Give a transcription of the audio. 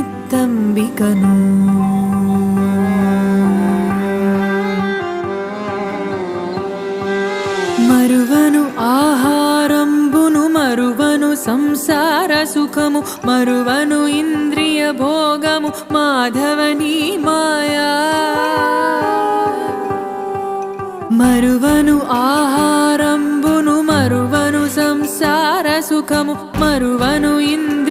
నిత్తంబికను మరువను ఆహారంబును మరువను సంసార సుఖము మరువను ఇంద్రియ భోగము మాధవని మాయా. మరువను ఆహారంబును మరువను సంసార సుఖము మరువను ఇంద్రియ